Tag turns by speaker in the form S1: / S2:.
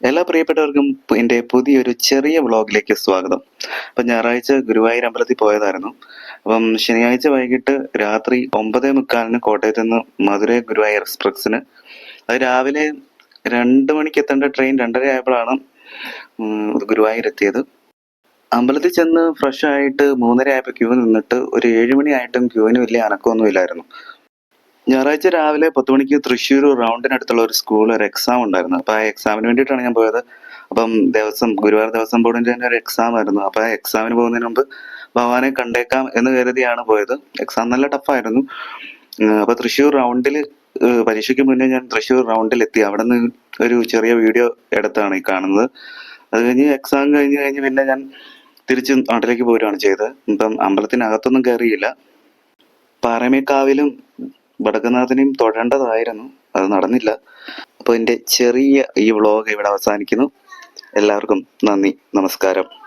S1: എല്ലാ പ്രിയപ്പെട്ടവർക്കും എന്റെ പുതിയൊരു ചെറിയ വ്ളോഗിലേക്ക് സ്വാഗതം. അപ്പം ഞായറാഴ്ച ഗുരുവായൂർ അമ്പലത്തിൽ പോയതായിരുന്നു. അപ്പം ശനിയാഴ്ച വൈകിട്ട് രാത്രി ഒമ്പതേ മുക്കാലിന് കോട്ടയത്ത് നിന്ന് മധുരൈ ഗുരുവായൂർ എക്സ്പ്രസ്സിന്. അത് രാവിലെ രണ്ട് മണിക്ക് എത്തേണ്ട ട്രെയിൻ രണ്ടര ആയപ്പോഴാണ് ഗുരുവായൂർ എത്തിയത്. അമ്പലത്തിൽ ചെന്ന് ഫ്രഷ് ആയിട്ട് മൂന്നര ആയപ്പോൾ ക്യൂ നിന്നിട്ട് ഒരു ഏഴ് ആയിട്ടും ക്യൂവിന് വലിയ അനക്കമൊന്നും ഇല്ലായിരുന്നു ഞായറാഴ്ച രാവിലെ പത്ത് മണിക്ക് തൃശ്ശൂർ റൗണ്ടിനടുത്തുള്ള ഒരു സ്കൂളിൽ ഒരു എക്സാം ഉണ്ടായിരുന്നു. അപ്പോൾ ആ എക്സാമിന് വേണ്ടിയിട്ടാണ് ഞാൻ പോയത്. അപ്പം ദിവസം ഗുരുവായൂർ ദേവസ്വം ബോർഡിന്റെ തന്നെ ഒരു എക്സാം ആയിരുന്നു. അപ്പോൾ ആ എക്സാമിന് പോകുന്നതിന് മുമ്പ് ഭഗവാനെ കണ്ടേക്കാം എന്ന് കരുതിയാണ് പോയത്. എക്സാം നല്ല ടഫായിരുന്നു അപ്പോൾ തൃശ്ശൂർ റൗണ്ടിൽ പരീക്ഷയ്ക്ക് മുന്നേ ഞാൻ തൃശ്ശൂർ റൗണ്ടിൽ എത്തി അവിടെ നിന്ന് ഒരു ചെറിയ വീഡിയോ എടുത്താണ് ഈ കാണുന്നത്. അത് കഴിഞ്ഞ് എക്സാം കഴിഞ്ഞ് കഴിഞ്ഞ് പിന്നെ ഞാൻ തിരിച്ച് നാട്ടിലേക്ക് പോരുകയാണ് ചെയ്തത്. ഇപ്പം അമ്പലത്തിനകത്തൊന്നും കയറിയില്ല പാറമേക്കാവിലും വടക്കുന്നാഥനെയും തൊഴേണ്ടതായിരുന്നു. അത് നടന്നില്ല. അപ്പോൾ എന്റെ ചെറിയ ഈ വ്ളോഗ് ഇവിടെ അവസാനിക്കുന്നു. എല്ലാവർക്കും നന്ദി. നമസ്കാരം.